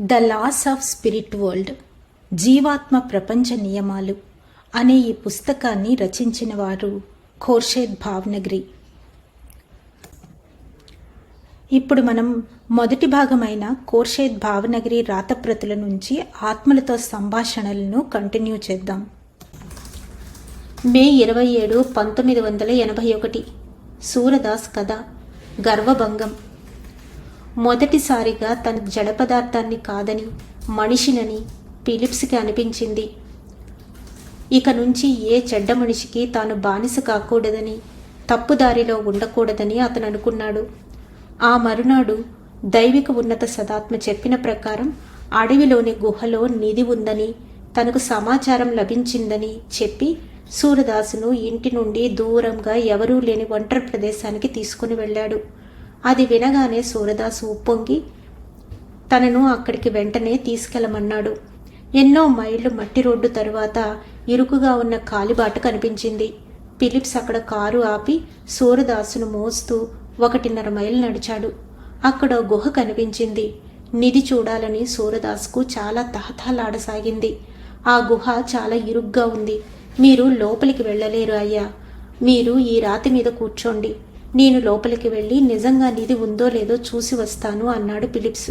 The laws of spirit world జీవాత్మ ప్రపంచ నియమాలు అనే ఈ పుస్తకాన్ని రచించిన వారు ఖోర్షేద్ భావనగిరి. ఇప్పుడు మనం మొదటి భాగమైన కోర్షేద్ భావనగిరి రాతప్రతుల నుంచి ఆత్మలతో సంభాషణలను కంటిన్యూ చేద్దాం. మే ఇరవై ఏడు పంతొమ్మిది వందల ఎనభై ఒకటి. సూరదాస్ కథ గర్వభంగం. మొదటిసారిగా తన జడ పదార్థాన్ని కాదని మనిషినని ఫిలిప్స్కి అనిపించింది. ఇక నుంచి ఏ చెడ్డ మనిషికి తాను బానిస కాకూడదని తప్పుదారిలో ఉండకూడదని అతను అనుకున్నాడు. ఆ మరునాడు దైవిక ఉన్నత సదాత్మ చెప్పిన ప్రకారం అడవిలోని గుహలో నిధి ఉందని తనకు సమాచారం లభించిందని చెప్పి సూరదాసును ఇంటి నుండి దూరంగా ఎవరూ లేని ఒంటరి ప్రదేశానికి తీసుకుని వెళ్ళాడు. అది వినగానే సూరదాసు ఉప్పొంగి తనను అక్కడికి వెంటనే తీసుకెళ్ళమన్నాడు ఎన్నో మైళ్ళు మట్టి రోడ్డు తరువాత ఇరుకుగా ఉన్న కాలిబాట కనిపించింది. ఫిలిప్స్ అక్కడ కారు ఆపి సూరదాసును మోస్తూ ఒకటిన్నర మైలు నడిచాడు. అక్కడ గుహ కనిపించింది. నిధి చూడాలని సూరదాస్కు చాలా తహతహలాడసాగింది. ఆ గుహ చాలా ఇరుగ్గా ఉంది. మీరు లోపలికి వెళ్ళలేరు అయ్యా. మీరు ఈ రాతి మీద కూర్చోండి. నేను లోపలికి వెళ్ళి నిజంగా నిధి ఉందో లేదో చూసి వస్తాను అన్నాడు ఫిలిప్స్.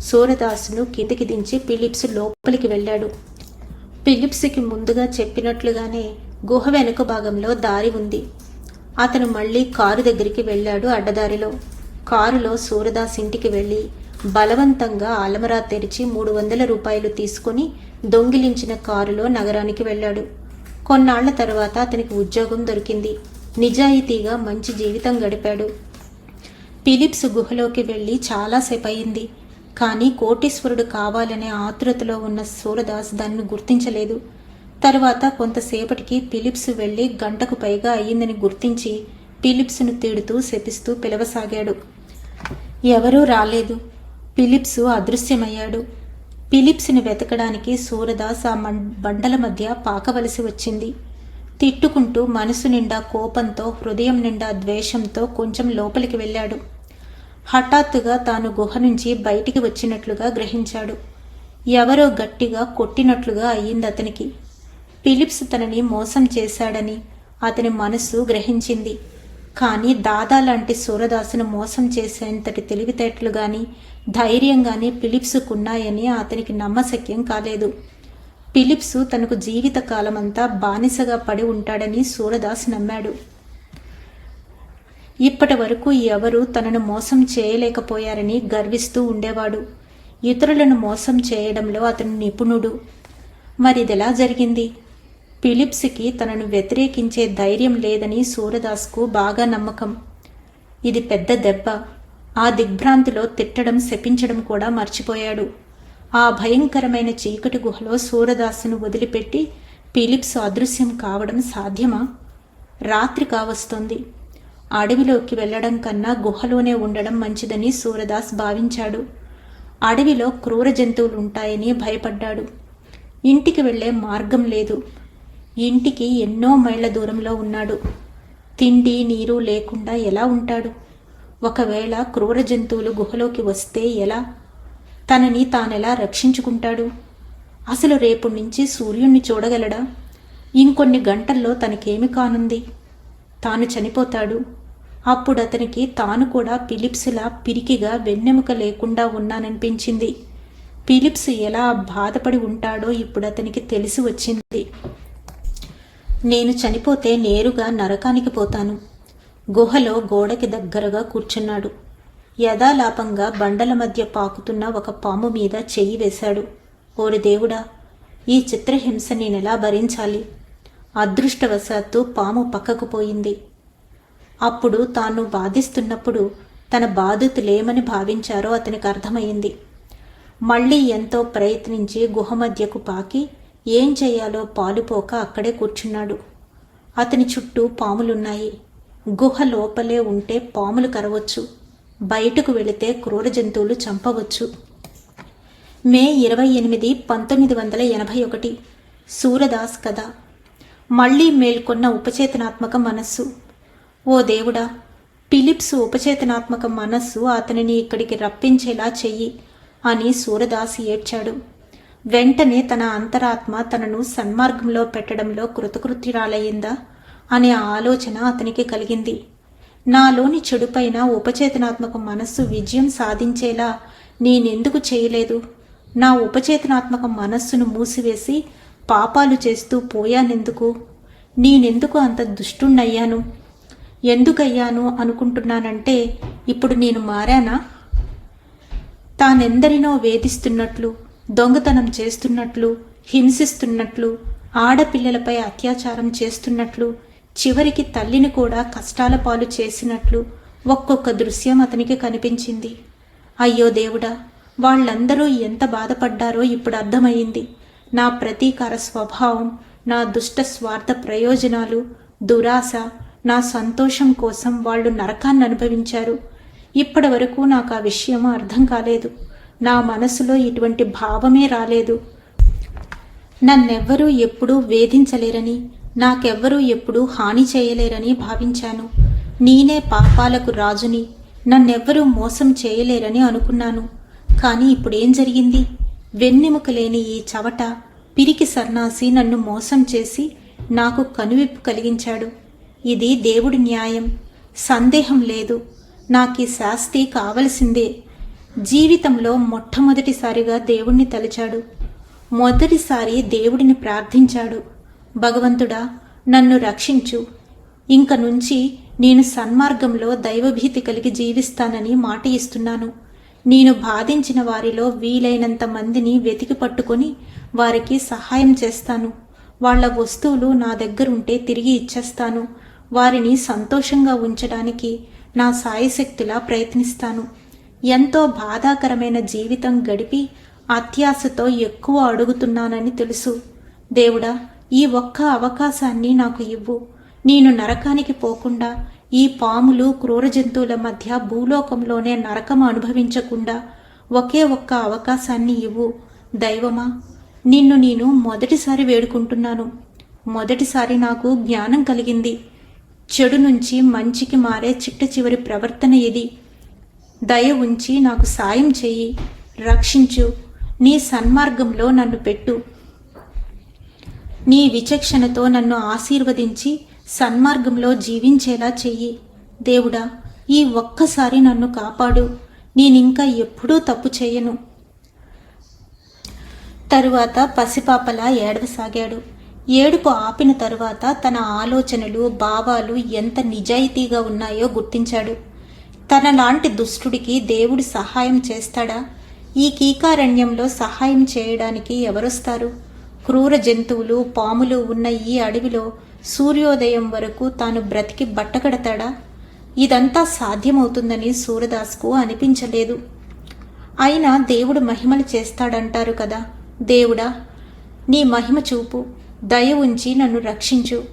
సూరదాసును కితికి దించి ఫిలిప్స్ లోపలికి వెళ్ళాడు. ఫిలిప్స్కి ముందుగా చెప్పినట్లుగానే గుహ వెనుక భాగంలో దారి ఉంది. అతను మళ్ళీ కారు దగ్గరికి వెళ్ళాడు అడ్డదారిలో. కారులో సూరదాస్ ఇంటికి వెళ్ళి బలవంతంగా అలమరా తెరిచి మూడు వందల రూపాయలు తీసుకుని దొంగిలించిన కారులో నగరానికి వెళ్ళాడు. కొన్నాళ్ళ తర్వాత అతనికి ఉద్యోగం దొరికింది. నిజాయితీగా మంచి జీవితం గడిపాడు. ఫిలిప్స్ గుహలోకి వెళ్ళి చాలాసేపు అయింది కానీ కోటీశ్వరుడు కావాలనే ఆతృతలో ఉన్న సూరదాస్ దాన్ని గుర్తించలేదు. తరువాత కొంతసేపటికి ఫిలిప్స్ వెళ్ళి గంటకు పైగా అయ్యిందని గుర్తించి ఫిలిప్స్ను తిడుతూ శపిస్తూ పిలవసాగాడు. ఎవరూ రాలేదు. ఫిలిప్స్ అదృశ్యమయ్యాడు. ఫిలిప్స్ని వెతకడానికి సూరదాస్ ఆ మం బండల మధ్య పాకవలసి వచ్చింది. తిట్టుకుంటూ మనసు నిండా కోపంతో హృదయం నిండా ద్వేషంతో కొంచెం లోపలికి వెళ్ళాడు. హఠాత్తుగా తాను గుహ నుంచి బయటికి వచ్చినట్లుగా గ్రహించాడు. ఎవరో గట్టిగా కొట్టినట్లుగా అయ్యింది అతనికి. ఫిలిప్స్ తనని మోసం చేశాడని అతని మనసు గ్రహించింది. కానీ దాదా లాంటి సూరదాసును మోసం చేసేంతటి తెలివితేటలు గాని ధైర్యం గాని ఫిలిప్స్కున్నాయని అతనికి నమ్మశక్యం కాలేదు. ఫిలిప్స్ తనకు జీవిత కాలమంతా బానిసగా పడి ఉంటాడని సూరదాస్ నమ్మాడు. ఇప్పటి వరకు ఎవరు తనను మోసం చేయలేకపోయారని గర్విస్తూ ఉండేవాడు. ఇతరులను మోసం చేయడంలో అతను నిపుణుడు. మరిదెలా జరిగింది? ఫిలిప్స్కి తనను వ్యతిరేకించే ధైర్యం లేదని సూరదాస్కు బాగా నమ్మకం. ఇది పెద్ద దెబ్బ. ఆ దిగ్భ్రాంతిలో తిట్టడం శపించడం కూడా మర్చిపోయాడు. ఆ భయంకరమైన చీకటి గుహలో సూరదాసును వదిలిపెట్టి ఫిలిప్స్ అదృశ్యం కావడం సాధ్యమా? రాత్రి కావస్తోంది. అడవిలోకి వెళ్ళడం కన్నా గుహలోనే ఉండడం మంచిదని సూరదాస్ భావించాడు. అడవిలో క్రూర జంతువులు ఉంటాయని భయపడ్డాడు. ఇంటికి వెళ్ళే మార్గం లేదు. ఇంటికి ఎన్నో మైళ్ళ దూరంలో ఉన్నాడు. తిండి నీరు లేకుండా ఎలా ఉంటాడు? ఒకవేళ క్రూర జంతువులు గుహలోకి వస్తే ఎలా? తనని తానెలా రక్షించుకుంటాడు? అసలు రేపు నుంచి సూర్యుణ్ణి చూడగలడా? ఇంకొన్ని గంటల్లో తనకేమి కానుంది? తాను చనిపోతాడు. అప్పుడు అతనికి తాను కూడా ఫిలిప్స్లా పిరికిగా వెన్నెముక లేకుండా ఉన్నాననిపించింది. ఫిలిప్స్ ఎలా బాధపడి ఉంటాడో ఇప్పుడు అతనికి తెలిసి వచ్చింది. నేను చనిపోతే నేరుగా నరకానికి పోతాను. గుహలో గోడకి దగ్గరగా కూర్చున్నాడు. యథాలాపంగా బండల మధ్య పాకుతున్న ఒక పాము మీద చెయ్యి వేశాడు. ఓరి దేవుడా ఈ చిత్రహింస నేనెలా భరించాలి? అదృష్టవశాత్తు పాము పక్కకు పోయింది. అప్పుడు తాను బాధిస్తున్నప్పుడు తన బాధితులేమని భావించారో అతనికి అర్థమైంది. మళ్ళీ ఎంతో ప్రయత్నించి గుహ మధ్యకు పాకి ఏం చేయాలో పాలుపోక అక్కడే కూర్చున్నాడు. అతని చుట్టూ పాములున్నాయి. గుహ లోపలే ఉంటే పాములు కరవచ్చు. బయటకు వెళితే క్రూర జంతువులు చంపవచ్చు. మే ఇరవై ఎనిమిది పంతొమ్మిది వందల ఎనభై ఒకటి. సూరదాస్ కథ. మళ్ళీ మేల్కొన్న ఉపచేతనాత్మక మనస్సు. ఓ దేవుడా ఫిలిప్స్ ఉపచేతనాత్మక మనస్సు అతనిని ఇక్కడికి రప్పించేలా చెయ్యి అని సూరదాస్ ఏడ్చాడు. వెంటనే తన అంతరాత్మ తనను సన్మార్గంలో పెట్టడంలో కృతకృత్యురాలయ్యిందా అనే ఆలోచన అతనికి కలిగింది. నాలోని చెడుపైన ఉపచేతనాత్మక మనస్సు విజయం సాధించేలా నేనెందుకు చేయలేదు? నా ఉపచేతనాత్మక మనస్సును మూసివేసి పాపాలు చేస్తూ పోయానెందుకు? నేనెందుకు అంత దుష్టుణ్ణయ్యాను? ఎందుకయ్యాను అనుకుంటున్నానంటే ఇప్పుడు నేను మారానా? తానెందరినో వేధిస్తున్నట్లు దొంగతనం చేస్తున్నట్లు హింసిస్తున్నట్లు ఆడపిల్లలపై అత్యాచారం చేస్తున్నట్లు చివరికి తల్లిని కూడా కష్టాల పాలు చేసినట్లు ఒక్కొక్క దృశ్యం అతనికి కనిపించింది. అయ్యో దేవుడా వాళ్ళందరూ ఎంత బాధపడ్డారో ఇప్పుడు అర్థమయ్యింది. నా ప్రతీకార స్వభావం నా దుష్ట స్వార్థ ప్రయోజనాలు దురాశ నా సంతోషం కోసం వాళ్ళు నరకాన్ని అనుభవించారు. ఇప్పటి వరకు నాకు ఆ విషయం అర్థం కాలేదు. నా మనసులో ఇటువంటి భావమే రాలేదు. నన్నెవ్వరూ ఎప్పుడూ వేధించలేరని నాకెవ్వరూ ఎప్పుడూ హాని చేయలేరని భావించాను. నేనే పాపాలకు రాజుని నన్నెవ్వరూ మోసం చేయలేరని అనుకున్నాను. కానీ ఇప్పుడేం జరిగింది? వెన్నెముక లేని ఈ చవట పిరికి సన్నాసి నన్ను మోసం చేసి నాకు కనువిప్పు కలిగించాడు. ఇది దేవుడి న్యాయం. సందేహం లేదు. నాకీ శాస్తి కావలసిందే. జీవితంలో మొట్టమొదటిసారిగా దేవుణ్ణి తలిచాడు. మొదటిసారి దేవుడిని ప్రార్థించాడు. భగవంతుడా నన్ను రక్షించు. ఇంక నుంచి నేను సన్మార్గంలో దైవభీతి కలిగి జీవిస్తానని మాట ఇస్తున్నాను. నేను బాధించిన వారిలో వీలైనంత మందిని వెతికి పట్టుకొని వారికి సహాయం చేస్తాను. వాళ్ళ వస్తువులు నా దగ్గరుంటే తిరిగి ఇచ్చేస్తాను. వారిని సంతోషంగా ఉంచడానికి నా సాయశక్తిలా ప్రయత్నిస్తాను. ఎంతో బాధాకరమైన జీవితం గడిపి అత్యాశతో ఎక్కువ అడుగుతున్నానని తెలుసు. దేవుడా ఈ ఒక్క అవకాశాన్ని నాకు ఇవ్వు. నేను నరకానికి పోకుండా ఈ పాములు క్రూర జంతువుల మధ్య భూలోకంలోనే నరకం అనుభవించకుండా ఒకే ఒక్క అవకాశాన్ని ఇవ్వు. దైవమా నిన్ను నేను మొదటిసారి వేడుకుంటున్నాను. మొదటిసారి నాకు జ్ఞానం కలిగింది. చెడు నుంచి మంచికి మారే చిట్ట చివరి ప్రవర్తన ఇది. దయ ఉంచి నాకు సాయం చేయి రక్షించు. నీ సన్మార్గంలో నన్ను పెట్టు. నీ విచక్షణతో నన్ను ఆశీర్వదించి సన్మార్గంలో జీవించేలా చెయ్యి. దేవుడా ఈ ఒక్కసారి నన్ను కాపాడు. నేనింకా ఎప్పుడూ తప్పు చేయను. తరువాత పసిపాపలా ఏడవసాగాడు. ఏడుపు ఆపిన తరువాత తన ఆలోచనలు భావాలు ఎంత నిజాయితీగా ఉన్నాయో గుర్తించాడు. తన లాంటి దుష్టుడికి దేవుడు సహాయం చేస్తాడా? ఈ కీకారణ్యంలో సహాయం చేయడానికి ఎవరొస్తారు? క్రూర జంతువులు పాములు ఉన్న ఈ అడవిలో సూర్యోదయం వరకు తాను బ్రతికి బట్టకడతాడా ఇదంతా సాధ్యమవుతుందని సూరదాస్కు అనిపించలేదు. అయినా దేవుడు మహిమలు చేస్తాడంటారు కదా. దేవుడా నీ మహిమ చూపు దయ ఉంచి నన్ను రక్షించు.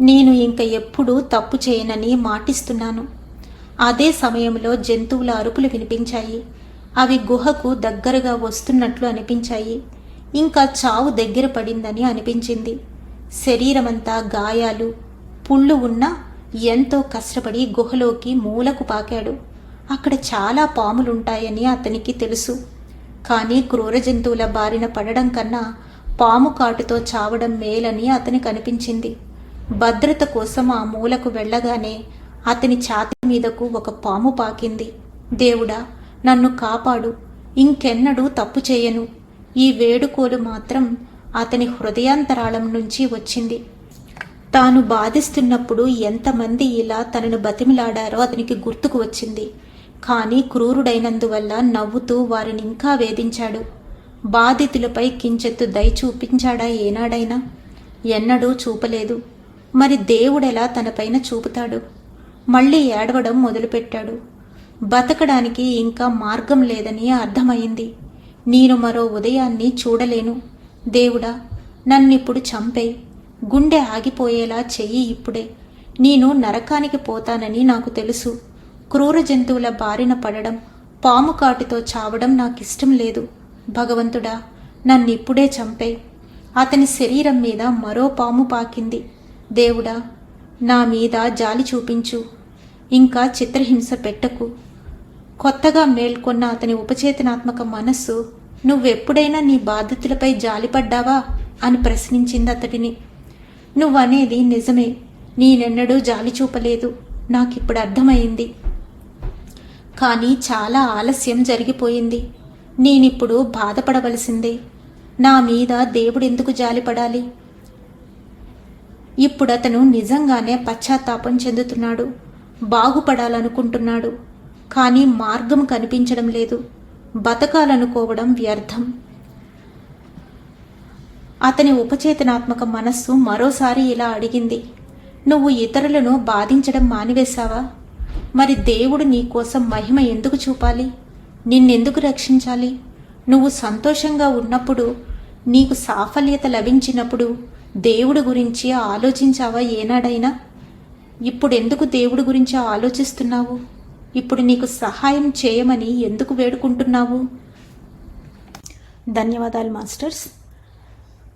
నేను ఇంక ఎప్పుడూ తప్పు చేయనని మాటిస్తున్నాను. అదే సమయంలో జంతువుల అరుపులు వినిపించాయి. అవి గుహకు దగ్గరగా వస్తున్నట్లు అనిపించాయి. ఇంకా చావు దగ్గర పడిందని అనిపించింది. శరీరమంతా గాయాలు పుళ్ళు ఉన్నా ఎంతో కష్టపడి గుహలోకి మూలకు పాకాడు. అక్కడ చాలా పాములుంటాయని అతనికి తెలుసు. కానీ క్రూర జంతువుల బారిన పడడం కన్నా పాము కాటుతో చావడం మేలని అతనికి అనిపించింది. భద్రత కోసం ఆ మూలకు వెళ్ళగానే అతని ఛాతి మీదకు ఒక పాము పాకింది. దేవుడా నన్ను కాపాడు. ఇంకెన్నడూ తప్పు చేయను. ఈ వేడుకోలు మాత్రం అతని హృదయాంతరాళం నుంచి వచ్చింది. తాను బాధిస్తున్నప్పుడు ఎంతమంది ఇలా తనను బతిమిలాడారో అతనికి గుర్తుకు వచ్చింది. కానీ క్రూరుడైనందువల్ల నవ్వుతూ వారిని ఇంకా వేధించాడు. బాధితులపై కించెత్తు దయ చూపించాడా ఏనాడైనా? ఎన్నడూ చూపలేదు. మరి దేవుడెలా తనపైన చూపుతాడు? మళ్ళీ ఏడవడం మొదలుపెట్టాడు. బతకడానికి ఇంకా మార్గం లేదని అర్థమైంది. నేను మరో ఉదయాన్ని చూడలేను. దేవుడా నన్నిప్పుడు చంపేయి. గుండె ఆగిపోయేలా చెయ్యి ఇప్పుడే. నేను నరకానికి పోతానని నాకు తెలుసు. క్రూర జంతువుల బారిన పడడం పాము కాటుతో చావడం నాకిష్టం లేదు. భగవంతుడా నన్నిప్పుడే చంపేయి. అతని శరీరం మీద మరో పాము పాకింది. దేవుడా నా మీద జాలి చూపించు. ఇంకా చిత్రహింస పెట్టకు. కొత్తగా మేల్కొన్న అతని ఉపచేతనాత్మక మనస్సు నువ్వెప్పుడైనా నీ బాధితులపై జాలిపడ్డావా? అని ప్రశ్నించింది అతడిని నువ్వనేది నిజమే. నేనెన్నడూ జాలి చూపలేదు నాకిప్పుడు అర్థమైంది. కానీ చాలా ఆలస్యం జరిగిపోయింది. నేనిప్పుడు బాధపడవలసిందే. నా మీద దేవుడెందుకు జాలిపడాలి? ఇప్పుడు అతను నిజంగానే పశ్చాత్తాపం చెందుతున్నాడు. బాగుపడాలనుకుంటున్నాడు. కానీ మార్గం కనిపించడం లేదు. బతకాలనుకోవడం వ్యర్థం. అతని ఉపచేతనాత్మక మనస్సు మరోసారి ఇలా అడిగింది. నువ్వు ఇతరులను బాధించడం మానివేశావా? మరి దేవుడు నీ కోసం మహిమ ఎందుకు చూపాలి? నిన్నెందుకు రక్షించాలి? నువ్వు సంతోషంగా ఉన్నప్పుడు నీకు సాఫల్యత లభించినప్పుడు దేవుడు గురించి ఆలోచించావా ఏనాడైనా? ఇప్పుడెందుకు దేవుడు దేవుడి గురించి ఆలోచిస్తున్నావు? ఇప్పుడు నీకు సహాయం చేయమని ఎందుకు వేడుకుంటున్నావు? ధన్యవాదాలు మాస్టర్స్.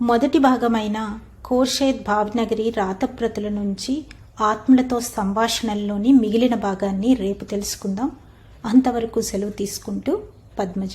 మొదటి భాగమైన కోర్షేద్ భావనగరి రాతప్రతుల నుంచి ఆత్మలతో సంభాషణల్లోని మిగిలిన భాగాన్ని రేపు తెలుసుకుందాం. అంతవరకు సెలవు తీసుకుంటూ పద్మజ.